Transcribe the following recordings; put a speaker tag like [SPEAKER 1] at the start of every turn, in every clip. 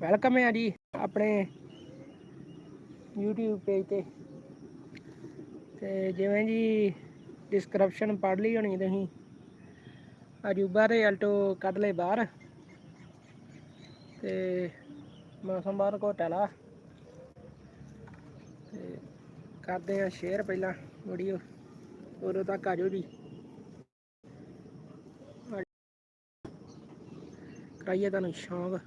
[SPEAKER 1] Welcome ਹੈ ਜੀ, ਆਪਣੇ YouTube ਪੇਜ ਤੇ। ਤੇ ਜਿਵੇਂ ਜੀ ਡਿਸਕ੍ਰਿਪਸ਼ਨ ਪੜ੍ਹ ਲਈ ਹੋਣੀ ਤੁਸੀਂ, ਅਜੂਬਾ ਦੇ ਅਲਟੋ ਕੱਢ ਲਏ ਬਾਹਰ। ਤੇ ਮੌਸਮ ਬਾਹਰ ਘੋਟਾਲਾ ਤੇ ਕਰਦੇ ਆ ਸ਼ੇਅਰ ਪਹਿਲਾਂ ਵੀਡੀਓ ਉਦੋਂ ਤੱਕ ਆਜੋ ਜੀ। ਕਰਾਈਏ ਤੁਹਾਨੂੰ ਸ਼ੌਂਕ।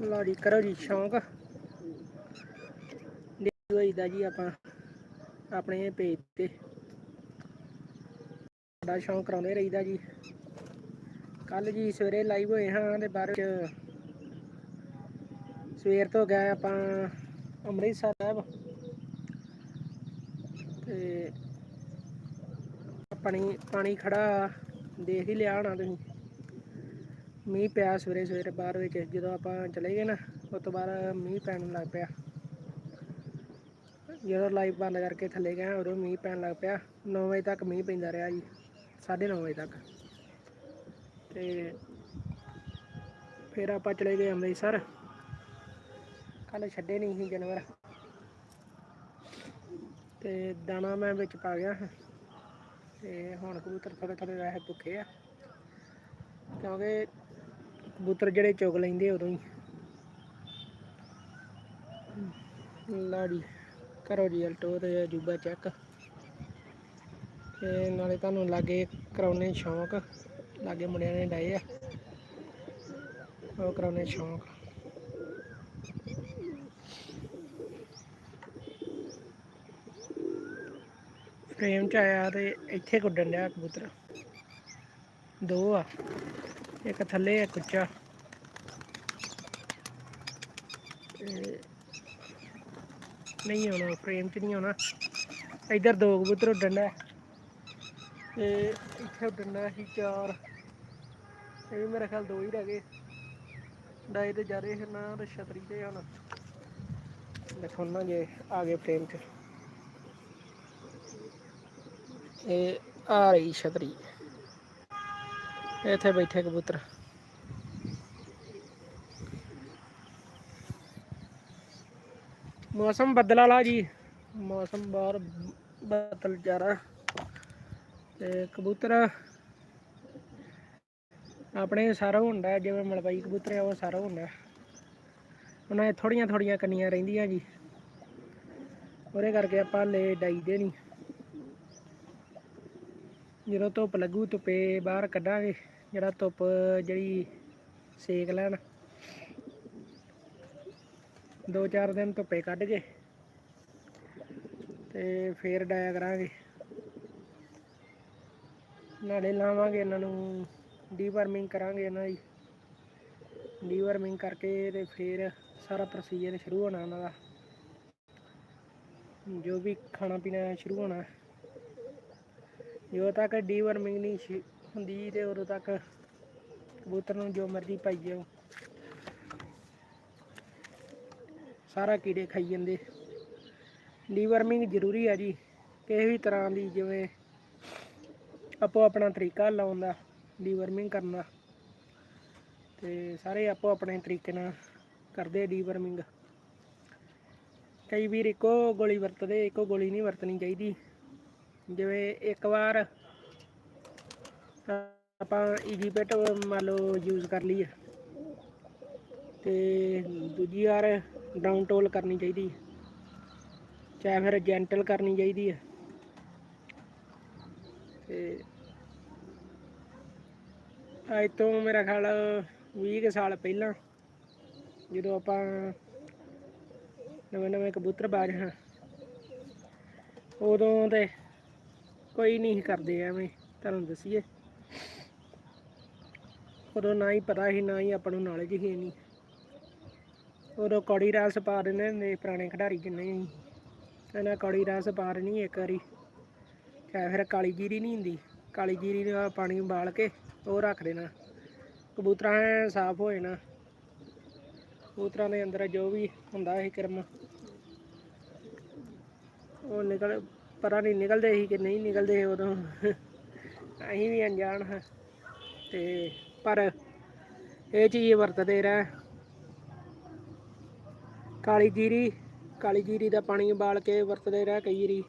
[SPEAKER 1] ਲਓ ਜੀ ਕਰੋ ਜੀ, ਸ਼ੌਂਕ। ਦੇਖੋ ਹੋਈਦਾ ਜੀ ਆਪਾਂ ਆਪਣੇ ਪੇਜ ਤੇ। ਬੜਾ ਸ਼ੌਂਕ ਕਰਾਉਂਦੇ ਰਹੀਦਾ ਜੀ। ਕੱਲ ਜੀ ਸਵੇਰੇ ਲਾਈਵ ਹੋਏ ਹਾਂ ਤੇ ਬਾਅਦ ਚ ਸਵੇਰ ਤੋਂ ਗਏ ਆਪਾਂ ਅੰਮ੍ਰਿਤਸਰ ਸਾਹਿਬ। ਤੇ ਪਾਣੀ ਪਾਣੀ ਖੜਾ ਦੇਖ ਹੀ ਲਿਆ ਹੋਣਾ ਤੁਸੀਂ। ਮੀਂਹ ਪਿਆ ਸਵੇਰੇ ਸਵੇਰੇ ਬਾਹਰ ਵਿੱਚ, ਜਦੋਂ ਆਪਾਂ ਚਲੇ ਗਏ ਨਾ, ਉਸ ਤੋਂ ਬਾਅਦ ਮੀਂਹ ਪੈਣ ਲੱਗ ਪਿਆ। ਜਦੋਂ ਲਾਈਵ ਬੰਦ ਕਰਕੇ ਥੱਲੇ ਗਏ, ਉਦੋਂ ਮੀਂਹ ਪੈਣ ਲੱਗ ਪਿਆ। 9 ਵਜੇ ਤੱਕ ਮੀਂਹ ਪੈਂਦਾ ਰਿਹਾ ਜੀ 9:30 ਵਜੇ ਤੱਕ। ਤੇ ਫਿਰ ਆਪਾਂ ਚਲੇ ਗਏ ਅੰਮ੍ਰਿਤਸਰ। ਕੱਲ ਛੱਡੇ ਨਹੀਂ ਸੀ ਜਾਨਵਰ। ਤੇ ਦਾਣਾ ਮੈਂ ਵਿੱਚ ਪਾ ਗਿਆ ਤੇ ਹੁਣ ਕਬੂਤਰ ਥੋੜੇ ਥੋੜੇ ਵੈਸੇ ਭੁੱਖੇ ਆ। ਕਿਉਂਕਿ ਕਬੂਤਰ ਜਿਹੜੇ ਚੁਗ ਲੈਂਦੇ ਉਦੋਂ ਹੀ। ਲਾੜੀ ਕਰੋ ਜੀ ਅਲਟੋ ਤੇ ਅਜੂਬਾ ਚੈੱਕ ਤੇ ਨਾਲੇ ਤੁਹਾਨੂੰ ਲਾਗੇ ਕਰਾਉਣੇ ਸ਼ੌਂਕ, ਲਾਗੇ ਮੁੰਡਿਆਂ ਨੇ ਡਾਏ ਆ। ਉਹ ਕਰਾਉਣੇ ਸ਼ੌਂਕ। ਫਰੇਮ ਚ ਆਇਆ ਤੇ ਇੱਥੇ ਗੁੱਡਣ ਡਿਆ ਕਬੂਤਰ। ਦੋ ਆ। ਇੱਕ ਥੱਲੇ, ਇੱਕ ਉੱਚਾ। ਤੇ ਨਹੀਂ ਆਉਣਾ ਫਰੇਮ ਚ ਨਹੀਂ ਆਉਣਾ। ਇੱਧਰ ਦੋ ਕਬੂਤਰ ਉੱਡਣ ਡਿਆ ਤੇ ਇੱਥੇ ਉੱਡਣ ਡਿਆ ਸੀ ਚਾਰ। ਇਹ ਵੀ ਮੇਰੇ ਖਿਆਲ ਦੋ ਹੀ ਰਹਿ ਗਏ। ਡਾਈ ਤੇ ਜਾ ਰਹੇ ਸੀ, ਨਾ ਛਤਰੀ ਤੇ ਹੁਣ। ਦੇਖੋ ਨਾ ਜੇ ਆ ਗਏ ਫਰੇਮ ਚ। ਇਹ ਆ ਰਹੀ ਛਤਰੀ। ਇੱਥੇ ਬੈਠੇ ਕਬੂਤਰ। ਮੌਸਮ ਬੱਦਲ ਵਾਲਾ ਜੀ। ਮੌਸਮ ਬਾਹਰ ਬੱਦਲ ਜ਼ਿਆਦਾ ਤੇ ਕਬੂਤਰ ਆਪਣੇ ਸਾਰਾ ਹੁੰਦਾ ਜਿਵੇਂ ਮਲਬਾਈ ਕਬੂਤਰ ਆ, ਉਹ ਸਾਰਾ ਹੁੰਦਾ ਉਹਨਾਂ ਦੇ ਥੋੜੀਆਂ ਥੋੜੀਆਂ ਕੰਨੀਆਂ ਰਹਿੰਦੀਆਂ ਜੀ। ਉਹਦੇ ਕਰਕੇ ਆਪਾਂ ਲੈ ਡਾਈਦੇ ਨਹੀਂ ਜਦੋਂ ਧੁੱਪ ਲੱਗੂ ਧੁੱਪੇ ਬਾਹਰ ਕੱਢਾਂਗੇ, ਜਿਹੜਾ ਧੁੱਪ ਜਿਹੜੀ ਸੇਕ ਲੈਣ। ਦੋ ਚਾਰ ਦਿਨ ਧੁੱਪੇ ਕੱਢ ਕੇ ਤੇ ਫੇਰ ਡਾਇਆ ਕਰਾਂਗੇ। ਨਾਲੇ ਲਾਵਾਂਗੇ ਇਹਨਾਂ ਨੂੰ, ਡੀਵਰਮਿੰਗ ਕਰਾਂਗੇ ਇਹਨਾਂ ਦੀ। ਡੀਵਰਮਿੰਗ ਕਰਕੇ ਤੇ ਫੇਰ ਸਾਰਾ ਪ੍ਰੋਸੀਜਰ ਸ਼ੁਰੂ ਹੋਣਾ ਉਹਨਾਂ ਦਾ। ਜੋ ਵੀ ਖਾਣਾ ਪੀਣਾ ਸ਼ੁਰੂ ਹੋਣਾ। ਜਦੋਂ ਤੱਕ ਡੀਵਰਮਿੰਗ ਨਹੀਂ ਸ਼ੁ- ਹੁੰਦੀ ਤੇ ਉਦੋਂ ਤੱਕ ਕਬੂਤਰ ਨੂੰ ਜੋ ਮਰਜ਼ੀ ਪਾਈ ਜਾਓ। ਸਾਰਾ ਕੀੜੇ ਖਾਈ ਜਾਂਦੇ। ਡੀਵਰਮਿੰਗ ਜ਼ਰੂਰੀ ਆ ਜੀ। ਕਿਸੇ ਵੀ ਤਰ੍ਹਾਂ ਦੀ ਜਿਵੇਂ ਆਪੋ ਆਪਣਾ ਤਰੀਕਾ ਲਾਉਣ ਦਾ ਡੀਵਰਮਿੰਗ ਕਰਨ ਦਾ। ਤੇ ਸਾਰੇ ਆਪੋ ਆਪਣੇ ਤਰੀਕੇ ਨਾਲ ਕਰਦੇ ਡੀਵਰਮਿੰਗ ਕਈ ਵੀਰ ਇੱਕੋ ਗੋਲੀ ਵਰਤਦੇ, ਇੱਕੋ ਗੋਲੀ ਨਹੀਂ ਵਰਤਣੀ ਚਾਹੀਦੀ। ਜਿਵੇਂ ਇੱਕ ਵਾਰ ਆਪਾਂ ਈਜੀਪਟ ਮੰਨ ਲਓ ਯੂਜ਼ ਕਰ ਲਈ ਹੈ ਤੇ ਦੂਜੀ ਵਾਰ ਡਾਊਨ ਟੋਲ ਕਰਨੀ ਚਾਹੀਦੀ ਹੈ ਚਾਹੇ ਫਿਰ ਜੈਂਟਲ ਕਰਨੀ ਚਾਹੀਦੀ ਹੈ ਤੇ ਅੱਜ ਤੋਂ ਮੇਰਾ ਖਿਆਲ 20 ਕੁ ਸਾਲ ਪਹਿਲਾਂ ਜਦੋਂ ਆਪਾਂ ਨਵੇਂ ਨਵੇਂ ਕਬੂਤਰ ਬਾਜ ਹਾਂ, ਉਦੋਂ ਤੇ ਕੋਈ ਨਹੀਂ ਸੀ ਕਰਦੇ ਐਵੇਂ, ਤੁਹਾਨੂੰ ਦਸੀਏ। ਉਦੋਂ ਨਾ ਹੀ ਪਤਾ ਸੀ, ਨਾ ਹੀ ਆਪਾਂ ਨੂੰ ਨੌਲੇਜ ਸੀ ਨਹੀਂ ਉਦੋਂ ਕੌੜੀ ਰਾਸ ਪਾ ਦਿੰਦੇ ਹੁੰਦੇ ਪੁਰਾਣੇ ਖਿਡਾਰੀ ਜਿੰਨੇ ਹੀ ਇਹਨਾਂ ਕੌੜੀ ਰਾਸ ਪਾ ਦੇਣੀ ਇੱਕ ਵਾਰੀ। ਚਾਹੇ ਫਿਰ ਕਾਲੀ ਜੀਰੀ ਨਹੀਂ ਹੁੰਦੀ। ਕਾਲੀ ਜੀਰੀ ਦਾ ਪਾਣੀ ਉਬਾਲ ਕੇ ਉਹ ਰੱਖ ਦੇਣਾ। ਕਬੂਤਰਾਂ ਸਾਫ਼ ਹੋ ਜਾਣਾ। ਕਬੂਤਰਾਂ ਦੇ ਅੰਦਰ ਜੋ ਵੀ ਹੁੰਦਾ ਸੀ ਕਰਮ। ਉਹ ਨਿਕਲ ਪਤਾ ਨਹੀਂ ਨਿਕਲਦੇ ਸੀ ਕਿ ਨਹੀਂ ਨਿਕਲਦੇ ਉਦੋਂ। ਅਸੀਂ ਵੀ ਅਣਜਾਣ ਹਾਂ। ਤੇ ਪਰ ਇਹ ਚੀਜ਼ ਵਰਤਦੇ ਰਹਿ। ਕਾਲੀ ਜੀਰੀ ਕਾਲੀ ਜੀਰੀ ਦਾ ਪਾਣੀ ਉਬਾਲ ਕੇ ਵਰਤਦੇ ਰਹਿ ਕਈ ਵਾਰੀ।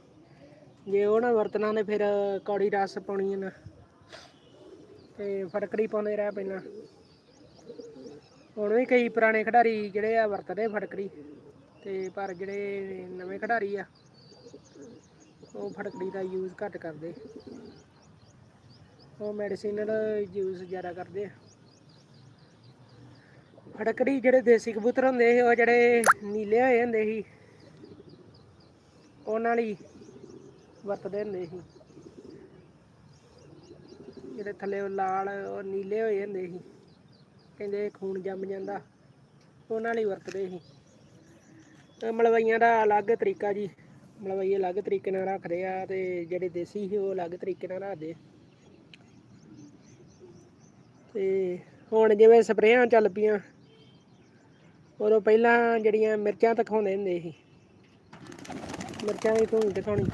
[SPEAKER 1] ਜੇ ਉਹ ਨਾ ਵਰਤਣਾ ਤੇ ਫਿਰ ਕੌੜੀ ਰਸ ਪਾਉਣੀ ਨਾ। ਤੇ ਫਟਕੜੀ ਪਾਉਂਦੇ ਰਹਿ ਪਹਿਲਾਂ। ਹੁਣ ਵੀ ਕਈ ਪੁਰਾਣੇ ਖਿਡਾਰੀ ਜਿਹੜੇ ਆ ਵਰਤਦੇ ਫਟਕੜੀ। ਤੇ ਪਰ ਜਿਹੜੇ ਨਵੇਂ ਖਿਡਾਰੀ ਆ ਉਹ ਫਟਕੜੀ ਦਾ ਯੂਜ਼ ਘੱਟ ਕਰਦੇ। ਉਹ ਮੈਡੀਸਿਨਲ ਯੂਜ਼ ਜ਼ਿਆਦਾ ਕਰਦੇ। ਆ ਫਟਕੜੀ ਜਿਹੜੇ ਦੇਸੀ ਕਬੂਤਰ ਹੁੰਦੇ ਸੀ, ਉਹ ਜਿਹੜੇ ਨੀਲੇ ਹੋਏ ਹੁੰਦੇ ਸੀ, ਉਹਨਾਂ ਲਈ ਵਰਤਦੇ ਹੁੰਦੇ ਸੀ। ਜਿਹੜੇ ਥੱਲੇ ਉਹ ਲਾਲ, ਉਹ ਨੀਲੇ ਹੋਏ ਹੁੰਦੇ ਸੀ, ਕਹਿੰਦੇ ਖੂਨ ਜੰਮ ਜਾਂਦਾ, ਉਹਨਾਂ ਲਈ ਵਰਤਦੇ ਸੀ। ਤੇ ਮਲਵਈਆਂ ਦਾ ਅਲੱਗ ਤਰੀਕਾ ਜੀ। ਮਲਵਈ ਅਲੱਗ ਤਰੀਕੇ ਨਾਲ ਰੱਖਦੇ ਆ ਤੇ ਜਿਹੜੇ ਦੇਸੀ ਸੀ ਉਹ ਅਲੱਗ ਤਰੀਕੇ ਨਾਲ ਰੱਖਦੇ ਤੇ ਹੁਣ ਜਿਵੇਂ ਸਪਰੇਆਂ ਚੱਲ ਪਈਆਂ, ਉਦੋਂ ਪਹਿਲਾਂ ਜਿਹੜੀਆਂ ਮਿਰਚਾਂ ਦਿਖਾਉਂਦੇ ਹੁੰਦੇ ਸੀ। ਮਿਰਚਾਂ ਦੀ ਧੂਣੀ ਦਿਖਾਉਣੀ।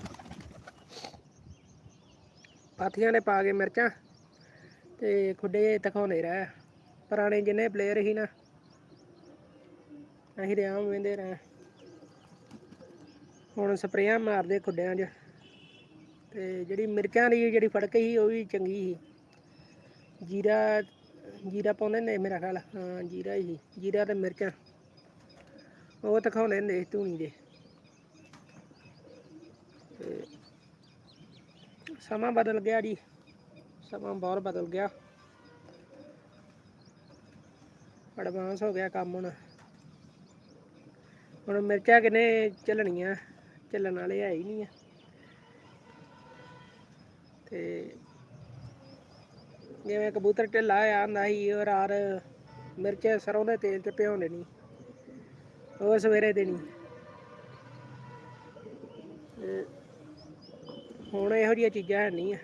[SPEAKER 1] ਪਾਥੀਆਂ ਨੇ ਪਾ ਕੇ ਮਿਰਚਾਂ ਤੇ ਖੁੱਡੇ ਦਿਖਾਉਂਦੇ ਰਹਿ। ਪੁਰਾਣੇ ਜਿੰਨੇ ਪਲੇਅਰ ਸੀ ਨਾ, ਅਸੀਂ ਤੇ ਆਮ ਵੇਂਦੇ ਰਹੇ। ਹੁਣ ਸਪਰੇਆਂ ਮਾਰਦੇ ਖੁੱਡਿਆਂ 'ਚ। ਤੇ ਜਿਹੜੀ ਮਿਰਚਾਂ ਦੀ ਜਿਹੜੀ ਫੜਕ ਸੀ, ਉਹ ਵੀ ਚੰਗੀ ਸੀ। ਜੀਰਾ ਜੀਰਾ ਪਾਉਂਦੇ ਨੇ ਮੇਰਾ ਖਿਆਲ। ਹਾਂ, ਜੀਰਾ ਹੀ ਸੀ। ਜੀਰਾ ਤੇ ਮਿਰਚਾਂ। ਉਹ ਦਿਖਾਉਂਦੇ ਹੁੰਦੇ ਸੀ ਧੂਣੀ ਦੇ। ਸਮਾਂ ਬਦਲ ਗਿਆ ਜੀ। ਸਮਾਂ ਬਹੁਤ ਬਦਲ ਗਿਆ। ਐਡਵਾਂਸ ਹੋ ਗਿਆ ਕੰਮ ਹੁਣ। ਹੁਣ ਮਿਰਚਾਂ ਕਿਨੇ ਚੱਲਣੀਆਂ? ਚੱਲਣ ਵਾਲੇ ਹੈ ਹੀ ਨਹੀਂ ਆ। ਤੇ ਜਿਵੇਂ ਕਬੂਤਰ ਢਿੱਲਾ ਆ ਹੁੰਦਾ ਸੀ, ਉਹ ਰਾਤ ਮਿਰਚ ਸਰੋਂ ਦੇ ਤੇਲ 'ਚ ਭਿਉਂ ਦੇਣੀ। ਉਹ ਸਵੇਰੇ ਦੇਣੀ। ਹੁਣ ਇਹੋ ਜਿਹੀਆਂ ਚੀਜ਼ਾਂ ਹੈ ਨਹੀਂ ਆ।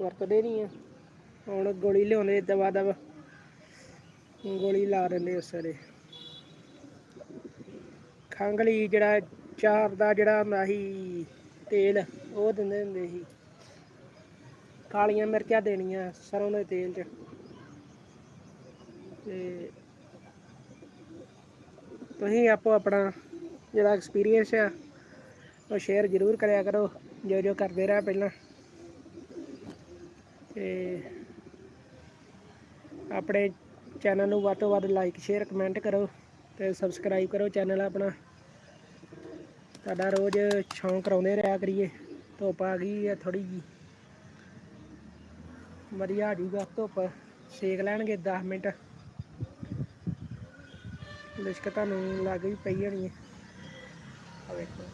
[SPEAKER 1] ਵਰਤਦੇ ਨਹੀਂ ਆ। ਹੁਣ ਗੋਲੀ ਲਿਆਉਂਦੇ ਦਵਾ ਦਵਾ ਗੋਲੀ ਲਾ ਦਿੰਦੇ ਉਸ ਵੇਲੇ। ਖੰਘ ਲਈ ਜਿਹੜਾ ਚਾਰ ਦਾ ਜਿਹੜਾ ਹੁੰਦਾ ਸੀ ਤੇਲ, ਉਹ ਦਿੰਦੇ ਹੁੰਦੇ ਸੀ। ਕਾਲੀਆਂ ਮਿਰਚਾਂ ਦੇਣੀਆਂ ਸਰੋਂ ਦੇ ਤੇਲ 'ਚ। ਤੇ ਤੁਸੀਂ ਆਪੋ ਆਪਣਾ ਜਿਹੜਾ ਐਕਸਪੀਰੀਅੰਸ ਆ, ਉਹ ਸ਼ੇਅਰ ਜ਼ਰੂਰ ਕਰਿਆ ਕਰੋ, ਜੋ ਜੋ ਕਰਦੇ ਰਹਿ ਪਹਿਲਾਂ। ਤੇ ਆਪਣੇ ਚੈਨਲ ਨੂੰ ਵੱਧ ਤੋਂ ਵੱਧ ਲਾਈਕ ਸ਼ੇਅਰ ਕਮੈਂਟ ਕਰੋ ਤੇ ਸਬਸਕ੍ਰਾਈਬ ਕਰੋ ਚੈਨਲ ਆਪਣਾ। ਤੁਹਾਡਾ ਰੋਜ਼ ਸ਼ੌਂਕ ਕਰਾਉਂਦੇ ਰਿਹਾ ਕਰੀਏ। ਧੁੱਪ ਆ ਗਈ ਹੈ ਥੋੜੀ ਜੀ ਵਧੀਆ ਆ ਜੂਗਾ ਧੁੱਪ ਸੇਕ ਲੈਣਗੇ 10 ਮਿੰਟ। ਲਿਸ਼ਕ ਤੁਹਾਨੂੰ ਲੱਗ ਵੀ ਪਈ ਹੋਣੀ ਹੈ। ਆ ਵੇਖੋ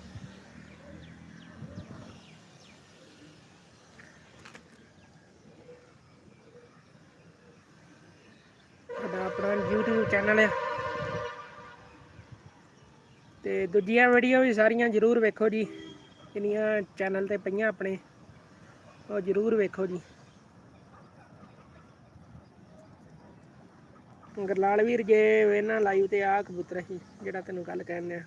[SPEAKER 1] ਸਾਡਾ ਆਪਣਾ YouTube ਚੈਨਲ ਹੈ ਤੇ ਦੂਜੀਆਂ ਵੀਡੀਓ ਵੀ ਸਾਰੀਆਂ ਜ਼ਰੂਰ ਵੇਖੋ ਜੀ। ਜਿੰਨੀਆਂ ਚੈਨਲ ਤੇ ਪਈਆਂ ਆਪਣੇ, ਉਹ ਜ਼ਰੂਰ ਵੇਖੋ ਜੀ। ਗਰਲਾਲ ਵੀਰ ਜੇ ਇਹਨਾਂ ਲਾਈਵ ਤੇ ਆ ਕਬੂਤਰ ਸੀ, ਜਿਹੜਾ ਤੈਨੂੰ ਗੱਲ ਕਹਿੰਦੇ ਆ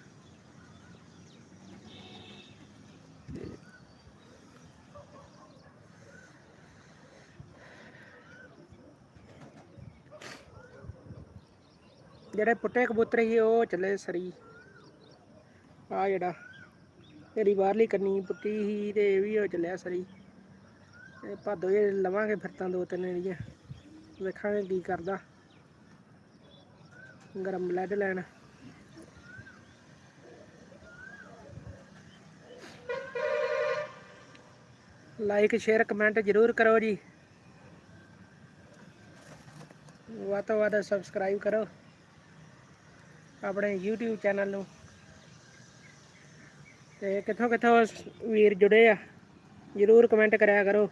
[SPEAKER 1] ਜਿਹੜੇ ਪੁੱਟੇ ਕਬੂਤਰ ਸੀ, ਉਹ ਚੱਲੇ ਸਰੀ। ਆ ਜਿਹੜਾ, ਤੇਰੀ ਬਾਹਰਲੀ ਕੰਨੀ ਪੁੱਟੀ ਸੀ ਤੇ ਇਹ ਵੀ ਉਹ ਚੱਲਿਆ ਸਰੀ। ਇਹ ਭਾਦੋ ਜੇ ਲਵਾਂਗੇ ਫਿਰ ਤਾਂ ਦੋ ਤਿੰਨ ਜਿਹੜੀਆਂ ਵੇਖਾਂਗੇ ਕੀ ਕਰਦਾ। ਗਰਮ ਲੈਡ ਲੈਣ। ਲਾਈਕ ਸ਼ੇਅਰ ਕਮੈਂਟ ਜ਼ਰੂਰ ਕਰੋ ਜੀ। ਵੱਧ ਤੋਂ ਵੱਧ ਸਬਸਕ੍ਰਾਈਬ ਕਰੋ। ਆਪਣੇ YouTube ਚੈਨਲ ਨੂੰ। ਤੇ ਕਿੱਥੋਂ ਕਿੱਥੋਂ ਵੀਰ ਜੁੜੇ ਆ? ਜ਼ਰੂਰ ਕਮੈਂਟ ਕਰਿਆ ਕਰੋ।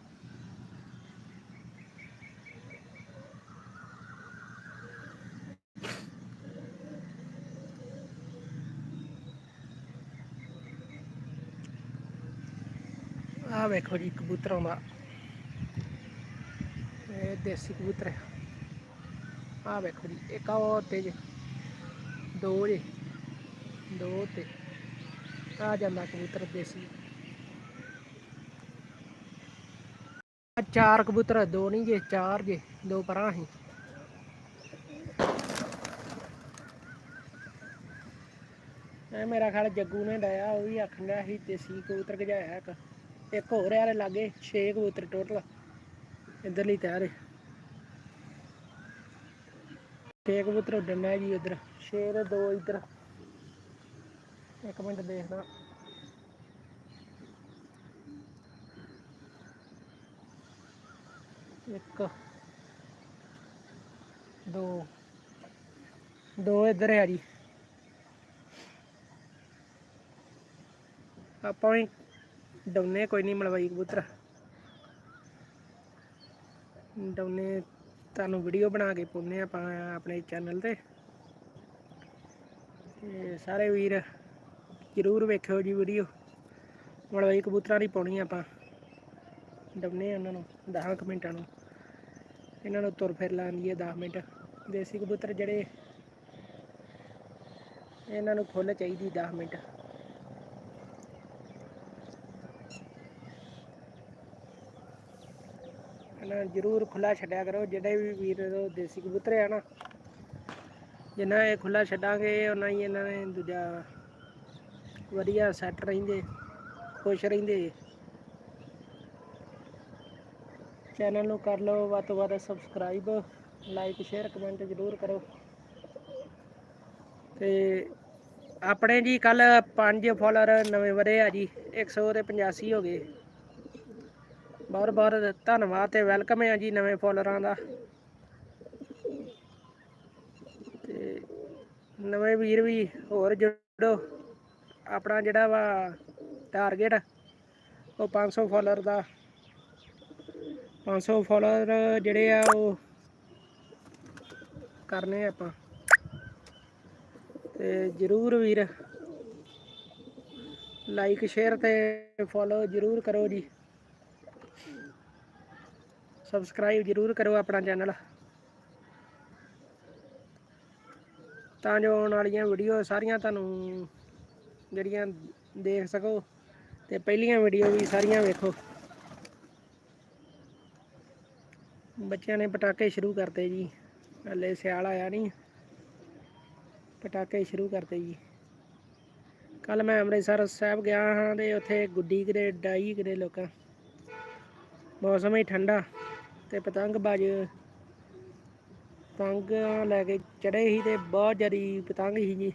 [SPEAKER 1] ਆਹ ਵੇਖੋ ਜੀ ਕਬੂਤਰਾਂ ਦਾ। ਇਹ ਦੇਸੀ ਕਬੂਤਰ ਹੈ ਆਹ ਵੇਖੋ ਜੀ, ਇੱਕ ਆ ਉਹ ਤੇ ਜੇ, ਦੋ ਜੇ, ਦੋ ਤੇ। ਆ ਜਾਂਦਾ ਕਬੂਤਰ ਦੇਸੀ। ਆਹ ਚਾਰ ਕਬੂਤਰ ਦੋ ਨਹੀਂ ਜੇ, ਚਾਰ ਜੇ, ਦੋ ਪਰਾਂ ਸੀ। ਇਹ ਮੇਰਾ ਖਿਆਲ ਜੱਗੂ ਨੇ ਡਾਇਆ ਉਹ ਵੀ ਆਖਣ ਡਿਆ ਸੀ ਦੇਸੀ ਕਬੂਤਰ ਗਜਾਇਆ ਇੱਕ। ਇੱਕ ਹੋਰ ਯਾਰ ਲਾਗੇ 6 ਕਬੂਤਰ ਟੋਟਲ ਇਧਰਲੀ ਤਿਆਰ ਹੈ ਛੇ ਕਬੂਤਰ ਉੱਡਣ ਜੀ ਉਧਰ, ਛੇ ਦੇ ਦੋ ਇਧਰ। ਇੱਕ ਮਿੰਟ ਦੇਖਦਾ। ਇੱਕ, ਦੋ ਦੋ ਇੱਧਰ ਹੈ ਜੀ। ਆਪਾਂ ਵੀ ਡਾਉਨੇ ਕੋਈ ਨਹੀਂ ਮਲਵਾਈ ਕਬੂਤਰ। ਡਾਉਨੇ, ਤੁਹਾਨੂੰ ਵੀਡੀਓ ਬਣਾ ਕੇ ਪਾਉਂਦੇ ਹਾਂ ਆਪਾਂ ਆਪਣੇ ਚੈਨਲ ਤੇ ਸਾਰੇ ਵੀਰ ਜ਼ਰੂਰ ਵੇਖਿਓ ਜੀ ਵੀਡੀਓ। ਮਲਵਾਈ ਕਬੂਤਰਾਂ ਦੀ ਪਾਉਣੀ ਆਪਾਂ। ਡਾਉਨੇ ਉਹਨਾਂ ਨੂੰ 10 ਕੁ ਮਿੰਟਾਂ ਨੂੰ। ਇਹਨਾਂ ਨੂੰ ਤੁਰ ਫਿਰ ਲਾਉਂਦੀ ਹੈ 10 ਮਿੰਟ। ਦੇਸੀ ਕਬੂਤਰ ਜਿਹੜੇ, ਇਹਨਾਂ ਨੂੰ ਖੁੱਲ ਚਾਹੀਦੀ 10 ਮਿੰਟ। ਇਹਨਾਂ ਜ਼ਰੂਰ ਖੁੱਲਾ ਛੱਡਿਆ ਕਰੋ। ਜਿਹੜੇ ਵੀ ਵੀਰ ਦੇਸੀ ਕਬੂਤਰ ਆ ਨਾ, ਜਿੰਨਾ ਇਹ ਖੁੱਲਾ ਛੱਡਾਂਗੇ ਉਹਨਾਂ ਹੀ ਇਹਨਾਂ ਨੇ ਦੂਜਾ ਵਧੀਆ ਸੈੱਟ ਰਹਿੰਦੇ, ਖੁਸ਼ ਰਹਿੰਦੇ। ਚੈਨਲ ਨੂੰ ਕਰ ਲਓ, ਵੱਧ ਤੋਂ ਵੱਧ ਸਬਸਕ੍ਰਾਈਬ ਲਾਈਕ ਸ਼ੇਅਰ ਕਮੈਂਟ ਜ਼ਰੂਰ ਕਰੋ। ਤੇ ਆਪਣੇ ਜੀ ਕੱਲ ਪੰਜ ਫਾਲੋਅਰ ਨਵੇਂ ਵਧੇ ਆ ਜੀ 100 ਤੇ 85 ਹੋ ਗਏ। ਬਹੁਤ ਬਹੁਤ ਧੰਨਵਾਦ ਤੇ ਵੈਲਕਮ ਹੈ ਜੀ ਨਵੇਂ ਫਾਲੋਅਰਾਂ ਦਾ। ਤੇ ਨਵੇਂ ਵੀਰ ਵੀ ਹੋਰ ਜੁੜੋ। ਆਪਣਾ ਜਿਹੜਾ ਵਾ ਟਾਰਗੇਟ ਉਹ 500 ਫਾਲੋਅਰ ਦਾ। 500 ਫਾਲੋਅਰ ਜਿਹੜੇ ਆ ਉਹ ਕਰਨੇ ਆਪਾਂ। ਤੇ ਜਰੂਰ ਵੀਰ ਲਾਈਕ ਸ਼ੇਅਰ ਤੇ ਫੋਲੋ ਜਰੂਰ ਕਰੋ ਜੀ। ਸਬਸਕ੍ਰਾਈਬ ਜਰੂਰ ਕਰੋ ਆਪਣਾ ਚੈਨਲ ਤਾਂ ਜੋ ਆਉਣ ਵਾਲੀਆਂ ਵੀਡੀਓ ਸਾਰੀਆਂ ਤੁਹਾਨੂੰ ਜਿਹੜੀਆਂ ਦੇਖ ਸਕੋ ਤੇ ਪਹਿਲੀਆਂ ਵੀਡੀਓ ਵੀ ਸਾਰੀਆਂ ਵੇਖੋ। ਬੱਚਿਆਂ ਨੇ ਪਟਾਕੇ ਸ਼ੁਰੂ ਕਰਤੇ ਜੀ। ਹਲੇ ਸਿਆਲ ਆਇਆ ਨਹੀਂ ਪਟਾਕੇ ਸ਼ੁਰੂ ਕਰਤੇ ਜੀ। ਕੱਲ ਮੈਂ ਅੰਮ੍ਰਿਤਸਰ ਸਾਹਿਬ ਗਿਆ ਹਾਂ ਤੇ ਉੱਥੇ ਗੁੱਡੀ ਕਿਤੇ, ਡਾਈ ਕਿਤੇ ਲੋਕਾਂ। ਮੌਸਮ ਹੀ ਠੰਡਾ ਤੇ ਪਤੰਗਬਾਜ਼ ਪਤੰਗ ਲੈ ਕੇ ਚੜੇ ਸੀ ਤੇ ਬਹੁਤ ਜਰੀ ਪਤੰਗ ਸੀ ਜੀ।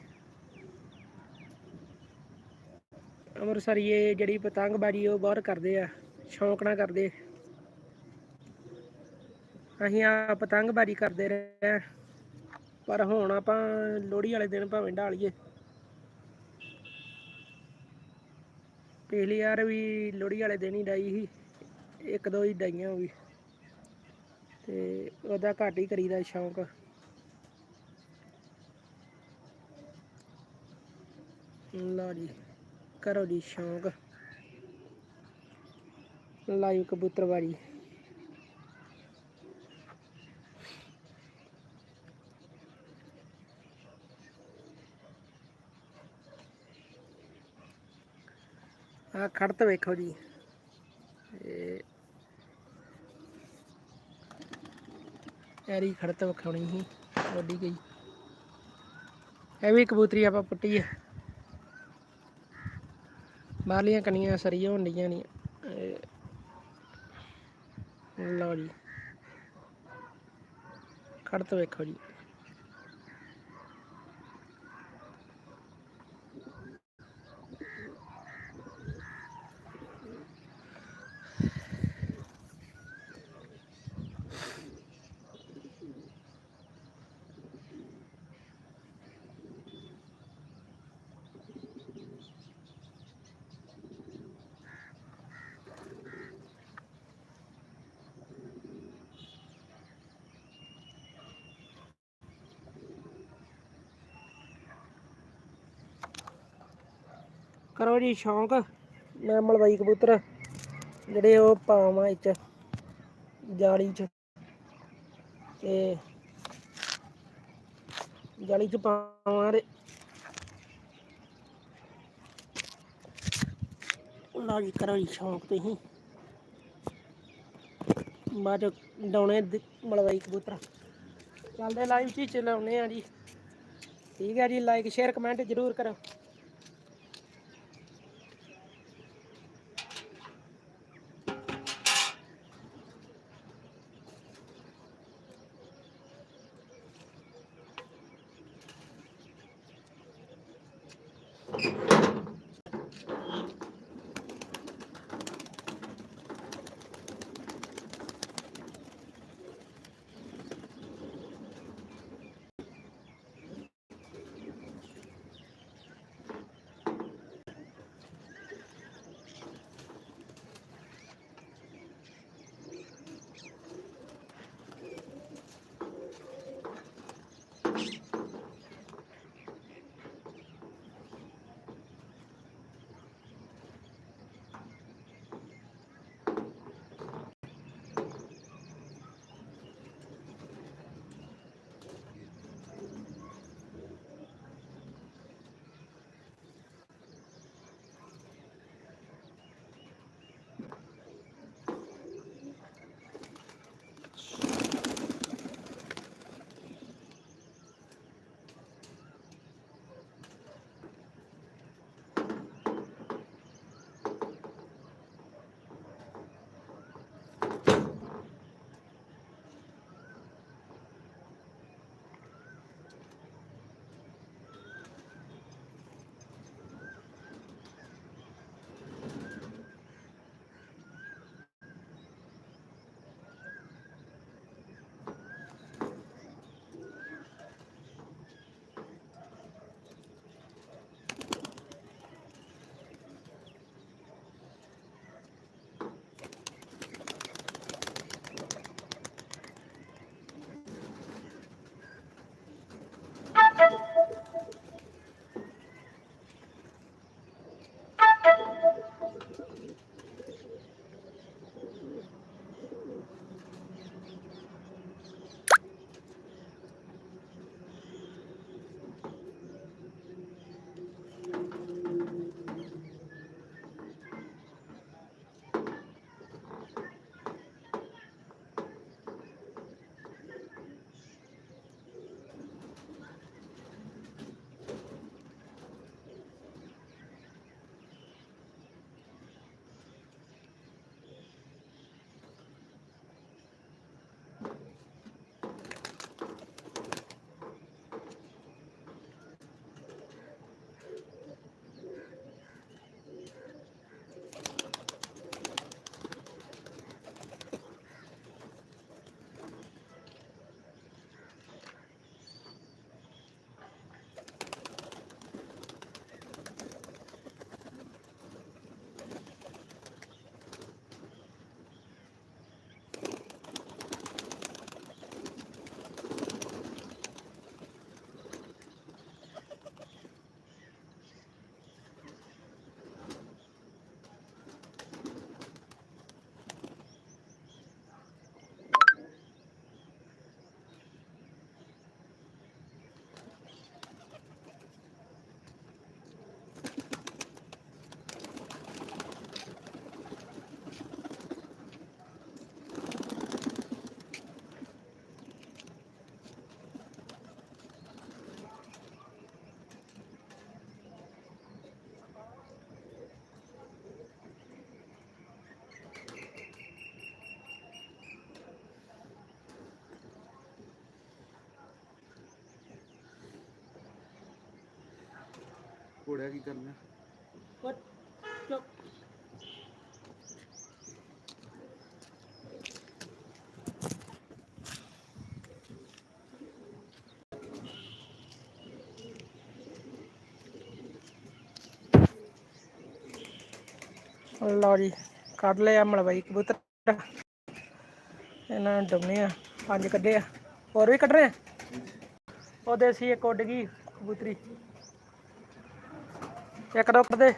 [SPEAKER 1] ਅੰਮ੍ਰਿਤਸਰੀਏ ਜਿਹੜੀ ਪਤੰਗਬਾਜੀ ਉਹ ਬਹੁਤ ਕਰਦੇ ਆ, ਸ਼ੌਂਕ ਨਾਲ ਕਰਦੇ। ਅਸੀਂ ਆ ਪਤੰਗਬਾਜੀ ਕਰਦੇ ਰਹੇ ਆ। ਪਰ ਹੁਣ ਆਪਾਂ ਲੋਹੜੀ ਵਾਲੇ ਦਿਨ ਭਾਵੇਂ ਢਾਲੀਏ। ਪਿਛਲੀ ਵਾਰ ਵੀ ਲੋਹੜੀ ਵਾਲੇ ਦਿਨ ਹੀ ਡਾਈ ਸੀ, ਇੱਕ ਦੋ ਹੀ ਡਾਈਆਂ ਵੀ। ਤੇ ਉਹਦਾ ਘੱਟ ਹੀ ਕਰੀਦਾ ਸ਼ੌਂਕ। ਲਓ ਜੀ। ਕਰੋ ਦੀ ਸ਼ੌਂਕ। ਲਾਈਵ ਕਬੂਤਰਬਾਜੀ। ਆ ਖੜਤ ਵੇਖੋ ਜੀ। ਇਹ ਐਰੀ ਖੜਤ ਵਿਖਾਉਣੀ ਸੀ ਵੱਡੀ ਗਈ। ਇਹ ਵੀ ਕਬੂਤਰੀ ਆਪਾਂ ਪੁੱਟੀ ਆ। ਬਾਹਰਲੀਆਂ ਕੰਨੀਆਂ ਸਰੀਆਂ ਹੋਣ ਡੀਆਂ ਨਹੀਂ ਲਓ ਜੀ। ਖੜਤ ਵੇਖੋ ਜੀ। ਕਰੋ ਜੀ ਸ਼ੌਂਕ। ਮੈਂ ਮਲਵਾਈ ਕਬੂਤਰ, ਜਿਹੜੇ ਉਹ ਪਾਵਾਂ ਵਿੱਚ ਜਾਲੀ 'ਚ। ਤੇ ਜਾਲੀ 'ਚ ਪਾਵਾਂ ਤੇ ਲਓ ਜੀ ਕਰੋ ਜੀ ਸ਼ੌਂਕ ਤੁਸੀਂ। ਬਾਅਦ ਡਾਉਣੇ ਮਲਵਾਈ ਕਬੂਤਰ। ਚੱਲਦੇ ਲਾਈਵ ਚ ਹੀ ਆ ਜੀ। ਠੀਕ ਹੈ ਜੀ ਲਾਈਕ ਸ਼ੇਅਰ ਕਮੈਂਟ ਜ਼ਰੂਰ ਕਰੋ।
[SPEAKER 2] ਘੋੜਿਆ ਕੀ ਕਰਨਾ?
[SPEAKER 1] What? Look. ਲਓ ਜੀ ਕੱਢ ਲਿਆ ਮਲਵਈ ਕਬੂਤਰ। ਇਹਨਾਂ ਨੂੰ ਡੁੰਨੇ ਆ ਪੰਜ ਕੱਢੇ ਆ। ਹੋਰ ਵੀ ਕੱਢ ਰਹੇ ਆ ਉਹਦੇ ਸੀ ਇੱਕ ਉੱਡ ਗਈ ਕਬੂਤਰੀ। ਇੱਕ ਦੋ ਕੱਢ ਦੇ।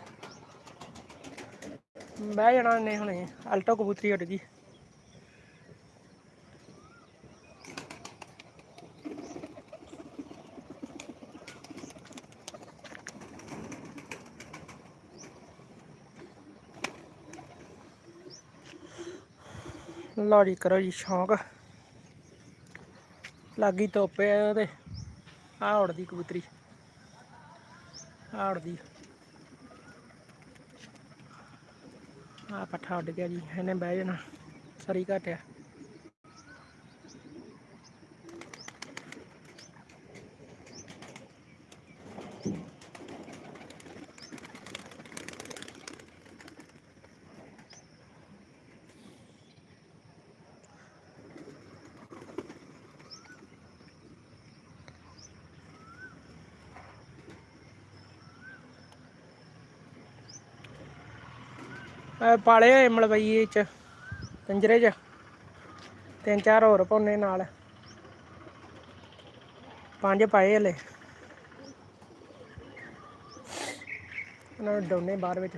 [SPEAKER 1] ਬਹਿ ਜਾਣਾ ਨੇ ਹੁਣੇ ਅਲਟੋ ਕਬੂਤਰੀ ਉੱਡ ਗਈ। ਲਓ ਜੀ, ਕਰੋ ਜੀ ਸ਼ੌਂਕ। ਲੱਗੀ ਤੋਪੇ ਤੇ ਆ ਉੜਦੀ ਕਬੂਤਰੀ। ਆ ਉੜਦੀ ਆ ਪੱਠਾ ਉੱਡ ਗਿਆ ਜੀ ਇਹਨੇ ਬਹਿ ਜਾਣਾ ਸਰੀ ਘਟਿਆ। ਪਾਲੇ ਹੋਏ ਮਲਵਈ ਚ, ਪਿੰਜਰੇ ਚ। ਤਿੰਨ ਚਾਰ ਹੋਰ ਪਾਉਣੇ ਨਾਲ। ਪੰਜ ਪਾਏ ਹਲੇ। ਉਹਨਾਂ ਨੂੰ ਡੋਨੇ ਬਾਹਰ ਵਿੱਚ।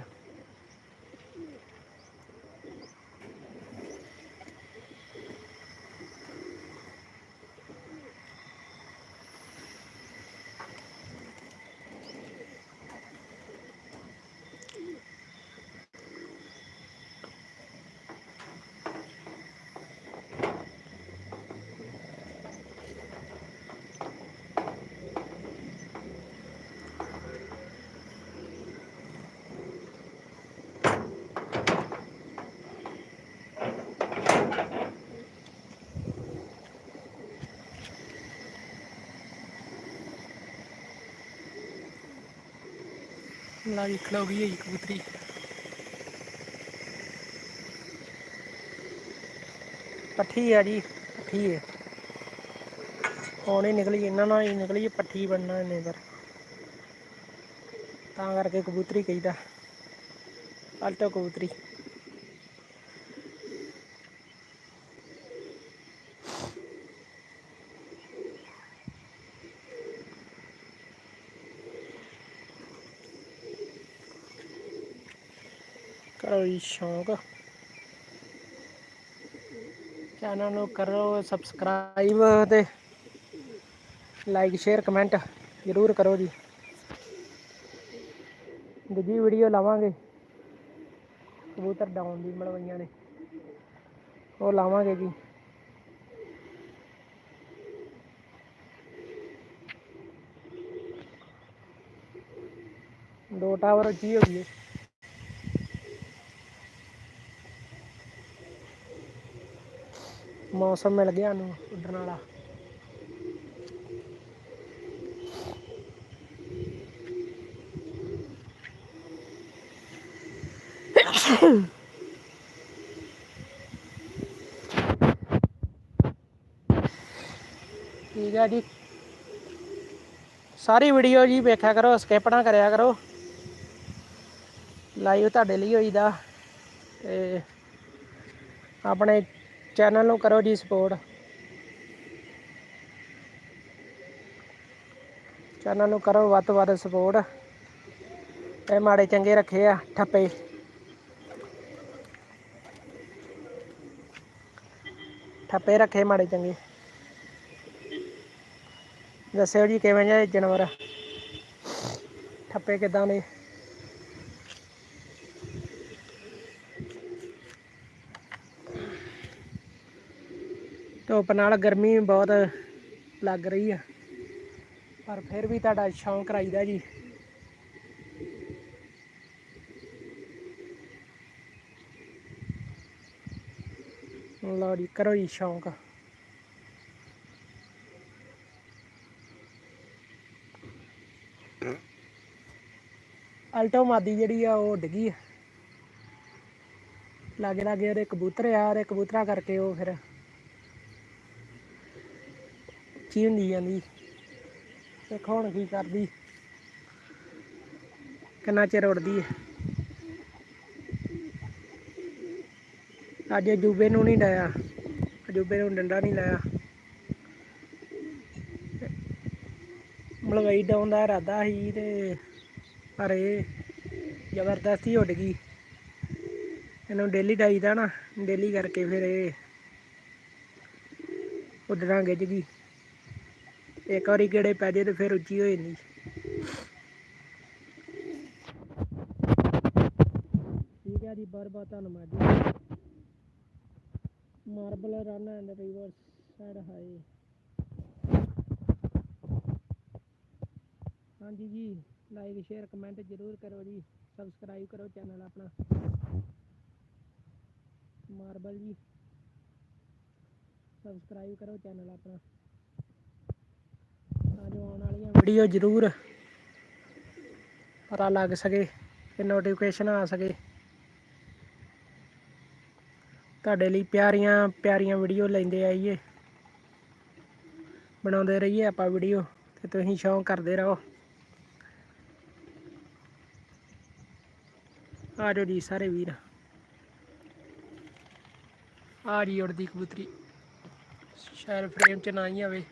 [SPEAKER 1] ਲਾ ਖਲੋ ਗਈ ਹੈ ਕਬੂਤਰੀ। ਪੱਠੀ ਆ ਜੀ, ਪੱਠੀ ਹੈ। ਹੁਣ ਨਿਕਲੀ ਇਹਨਾਂ ਨਾਲ ਹੀ ਨਿਕਲੀ ਪੱਠੀ ਬਣਨਾ ਇਹਨੇ ਪਰ। ਤਾਂ ਕਰਕੇ ਕਬੂਤਰੀ ਕਹੀਦਾ। ਆਲਟੋ ਕਬੂਤਰੀ। ਕਰੋ ਚੈਨਲ ਨੂੰ ਕਰੋ ਸਬਸਕ੍ਰਾਈਬ ਤੇ ਲਾਈਕ, ਸ਼ੇਅਰ, ਕਮੈਂਟ ਜ਼ਰੂਰ ਕਰੋ ਜੀ। ਦੂਜੀ ਵੀਡੀਓ ਲਾਵਾਂਗੇ। ਕਬੂਤਰ ਡਾਊਨ ਦੀ ਮਲਵਈਆਂ ਨੇ। ਉਹ ਲਾਵਾਂਗੇ ਜੀ। ਦੋ ਟਾਵਰ ਉੱਚੀ ਹੋ ਗਈ ਮੌਸਮ ਮਿਲ ਗਿਆ ਨੂੰ ਉੱਡਣ ਵਾਲਾ। ਠੀਕ ਹੈ ਜੀ। ਸਾਰੀ ਵੀਡੀਓ ਜੀ ਵੇਖਿਆ ਕਰੋ ਸਕਿਪ ਨਾ ਕਰਿਆ ਕਰੋ। ਲਾਈਵ ਤੁਹਾਡੇ ਲਈ ਹੋਈਦਾ। ਤੇ ਆਪਣੇ ਚੈਨਲ ਨੂੰ ਕਰੋ ਜੀ ਸਪੋਰਟ ਚੈਨਲ ਨੂੰ ਕਰੋ ਵੱਧ ਤੋਂ ਵੱਧ ਸਪੋਰਟ ਇਹ ਮਾੜੇ ਚੰਗੇ ਰੱਖੇ ਆ, ਠੱਪੇ। ਠੱਪੇ ਰੱਖੇ ਮਾੜੇ ਚੰਗੇ। ਦੱਸਿਓ ਜੀ ਕਿਵੇਂ ਜਿਹੇ ਜਾਨਵਰ। ਠੱਪੇ ਕਿਦਾਂ ਨੇ? ਧੁੱਪ ਨਾਲ ਗਰਮੀ ਬਹੁਤ ਲੱਗ ਰਹੀ ਆ। ਪਰ ਫਿਰ ਵੀ ਤੁਹਾਡਾ ਸ਼ੌਂਕ ਰਾਈਦਾ ਜੀ। ਲਓ ਜੀ, ਕਰੋ ਜੀ ਸ਼ੌਂਕ। ਅਲਟੋ ਮਾਦੀ ਜਿਹੜੀ ਆ, ਉਹ ਡਿੱਗੀ ਆ। ਲਾਗੇ ਲਾਗੇ ਉਹਦੇ ਕਬੂਤਰ ਆ, ਉਹਦੇ ਕਬੂਤਰਾਂ ਕਰਕੇ ਉਹ ਫਿਰ ਕੀ ਹੁੰਦੀ ਜਾਂਦੀ ਦੇਖੋ ਹੁਣ ਕੀ ਕਰਦੀ। ਕਿੰਨਾ ਚਿਰ ਉੜਦੀ ਹੈ ਅੱਜ ਅਜੂਬੇ ਨੂੰ ਨਹੀਂ ਡਾਇਆ ਅਜੂਬੇ ਨੂੰ ਡੰਡਾ ਨਹੀਂ ਲਾਇਆ। ਮਲਵਈ ਡਾਉਣ ਦਾ ਇਰਾਦਾ ਸੀ ਤੇ ਪਰ ਇਹ ਜ਼ਬਰਦਸਤੀ ਉੱਡ ਗਈ। ਇਹਨੂੰ ਡੇਲੀ ਡਾਈਦਾ ਨਾ, ਡੇਲੀ ਕਰਕੇ ਫਿਰ ਇਹ ਉੱਡਣਾ ਗਿੱਜ ਗਈ। ਇੱਕ ਵਾਰੀ ਗੇੜੇ ਪੈ ਜੇ ਤੇ ਫਿਰ ਉੱਚੀ ਹੋ ਜਾਂਦੀ। ਠੀਕ ਹੈ ਜੀ ਬਹੁਤ ਬਹੁਤ ਧੰਨਵਾਦ ਜੀ। Marble run and riverside hi ਹਾਂਜੀ ਜੀ ਲਾਈਕ ਸ਼ੇਅਰ ਕਮੈਂਟ ਜ਼ਰੂਰ ਕਰੋ ਜੀ। ਸਬਸਕ੍ਰਾਈਬ ਕਰੋ ਚੈਨਲ ਆਪਣਾ। ਮਾਰਬਲ ਜੀ। ਸਬਸਕ੍ਰਾਈਬ ਕਰੋ ਚੈਨਲ ਆਪਣਾ। ਤਾਂ ਜੋ ਆਉਣ ਵਾਲੀਆਂ ਵੀਡੀਓ ਜ਼ਰੂਰ ਪਤਾ ਲੱਗ ਸਕੇ ਤੇ ਨੋਟੀਫਿਕੇਸ਼ਨ ਆ ਸਕੇ। ਤੁਹਾਡੇ ਲਈ ਪਿਆਰੀਆਂ ਪਿਆਰੀਆਂ ਵੀਡੀਓ ਲੈਂਦੇ ਆਈਏ। ਬਣਾਉਂਦੇ ਰਹੀਏ ਆਪਾਂ ਵੀਡੀਓ ਤੇ ਤੁਸੀਂ ਸ਼ੌਂਕ ਕਰਦੇ ਰਹੋ। ਆ ਜਾਓ ਜੀ ਸਾਰੇ ਵੀਰ। ਆ ਜੀ ਉੜਦੀ ਕਬੂਤਰੀ। ਸ਼ਾਇਦ ਫਰੇਮ ਚ ਨਾ ਹੀ ਆਵੇ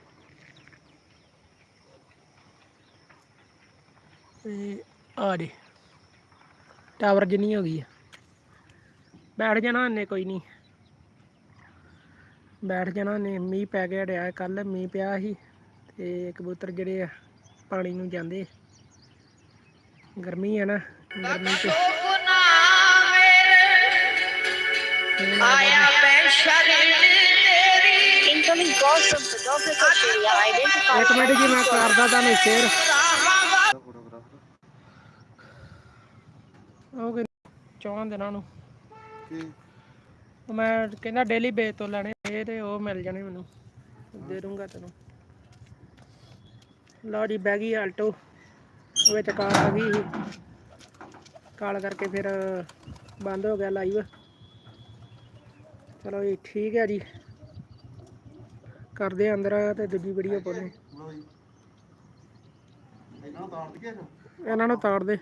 [SPEAKER 1] ਤੇ ਆ ਜੀ। ਟਾਵਰ ਜਿੰਨੀ ਹੋ ਗਈ ਆ। ਬੈਠ ਜਾਣਾ ਇਹਨੇ ਕੋਈ ਨਹੀਂ ਬੈਠ ਜਾਣਾ ਨੇ ਮੀਂਹ ਪੈ ਗਿਆ ਰਿਹਾ ਕੱਲ ਮੀਂਹ ਪਿਆ ਸੀ ਤੇ ਕਬੂਤਰ ਜਿਹੜੇ ਆ ਪਾਣੀ ਨੂੰ ਜਾਂਦੇ। ਗਰਮੀ ਆ ਨਾ ਗਰਮੀ ਚ।
[SPEAKER 2] ਆਇਆ ਸ਼ਰਨ ਤੇਰੀ। Incoming call firm photographer area identify
[SPEAKER 1] ਇੱਕ ਮਿੰਟ ਜੀ ਮੈਂ ਕਰਦਾ ਤੁਹਾਨੂੰ ਸ਼ੇਅਰ। ਉਹ ਕਿ ਚੌਹਾਂ ਦਿਨਾਂ ਨੂੰ। ਉਹ ਮੈਂ ਕਹਿੰਦਾ ਡੇਲੀ ਬੇਸ ਤੋਂ ਲੈਣੇ ਇਹ ਤੇ ਉਹ ਮਿਲ ਜਾਣੇ ਮੈਨੂੰ। ਦੇ ਦੂੰਗਾ ਤੈਨੂੰ। ਲਓ ਜੀ ਬਹਿ ਗਈ ਆਲਟੋ। ਉਹ ਵਿੱਚ ਕਾਲ ਆ ਗਈ ਸੀ। ਕਾਲ ਕਰਕੇ ਫਿਰ ਬੰਦ ਹੋ ਗਿਆ ਲਾਈਵ ਚਲੋ ਜੀ ਠੀਕ ਹੈ ਜੀ। ਕਰਦੇ ਆ ਅੰਦਰ ਤੇ ਦੂਜੀ ਵੀਡੀਓ ਪਾਉਣੇ ਇਹਨਾਂ ਨੂੰ ਤਾੜ ਦੇ।